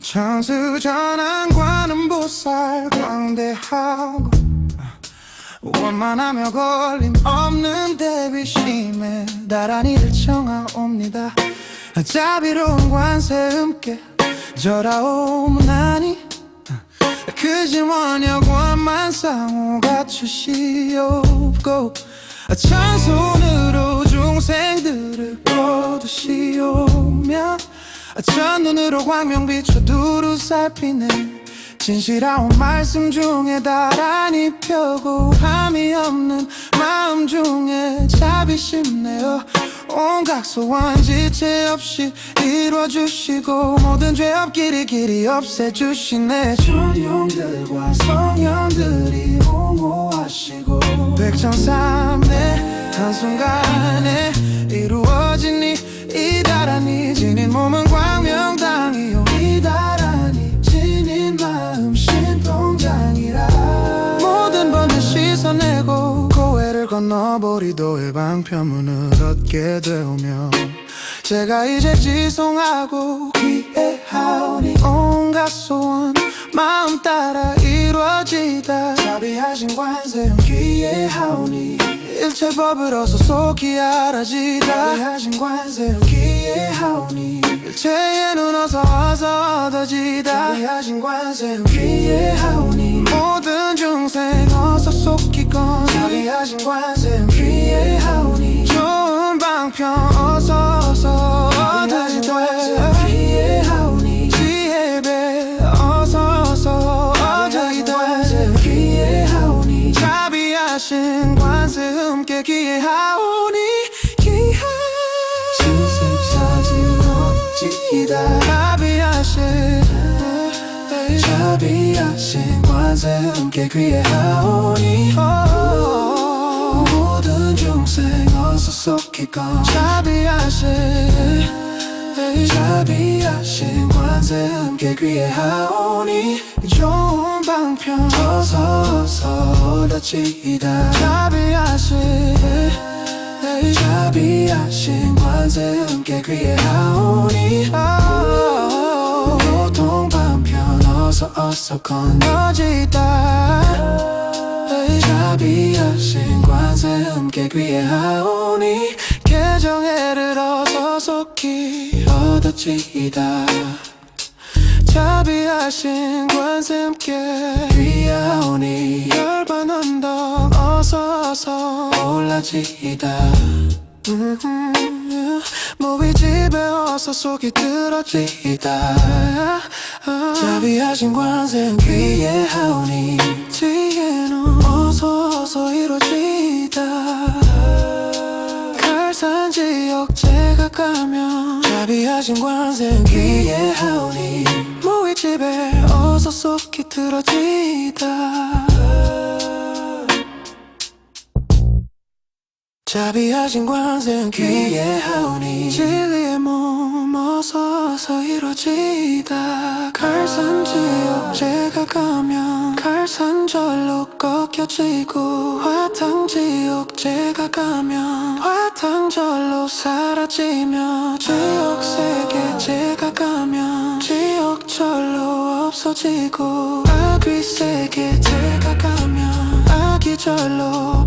천수전환과는 보살 광대하고 원만하며 걸림 없는 대비심에 나란히를 청하옵니다. 자비로운 관세음께 절하오나니 그진 원역 원만 상호 갖추시옵고 천손 첫눈으로 광명 비춰 두루 살피는 진실하온 말씀 중에 다란히 펴고 함이 없는 마음 중에 자비심 내어 온갖 소원 지체 없이 이루어주시고 모든 죄 없기를 길이 없애주시네. 전용들과 성령들이 옹호하시고 백천삼내 한순간에 이루어진 이, 이 다란히 지닌 몸은 광명당이요 이 다란히 지닌 마음 신통장이라. 모든 번을 씻어내고 고해를 건너버리도의 방편문을 얻게 되오며 제가 이제 지송하고 기회하오니 온갖 소원 마음 따라 이루어지다. 자비하신 관세음 기회하오니 일체 법을 어서 속히 알아지다 자비하신 관세음 기회하오니. 일체의 눈 어서 어서 얻어지다. 자비하신 관세음 기회하오니 모든 중생 어서 속히건 자비하신 관세음 기회하오니. 좋은 방편 어서 어서 얻어지다 지다 자비하신 자비하신 관세음께 귀해하오니 모든 중생 어서 속히건 자비하신 자비하신 관세음께 귀해하오니 좋은 방편 어서 어서 얻어지이다 자비하신 자비하신 관세음께 귀해하오니 어서 건너지다. 자비하신 관세음께 귀해하오니 개정애를 어서 속히 얻어지이다. 자비하신 관세음께 귀하오니 열반 언덕 어서 어서 올라지이다. 음, 모이 집에 어서 속이 들어지이다 자비하신 관세음 귀해하오니 지혜는 어서 어서 이루어지이다. 갈산 지역 제가 가면 자비하신 관세 기예하오니 모이 집에 어서 속히 들어지다. 자비하신 관세 기예하오니 진리의 몸 어서 어서 이루어지다. 갈산 지역 제가 가면 갈산절로 꺾여지고 화탕 지역 제가 가면 화탕절로 사라지며 지역 세계 제가 가면 지역절로 없어지고 악귀 세계 제가 가면 악귀절로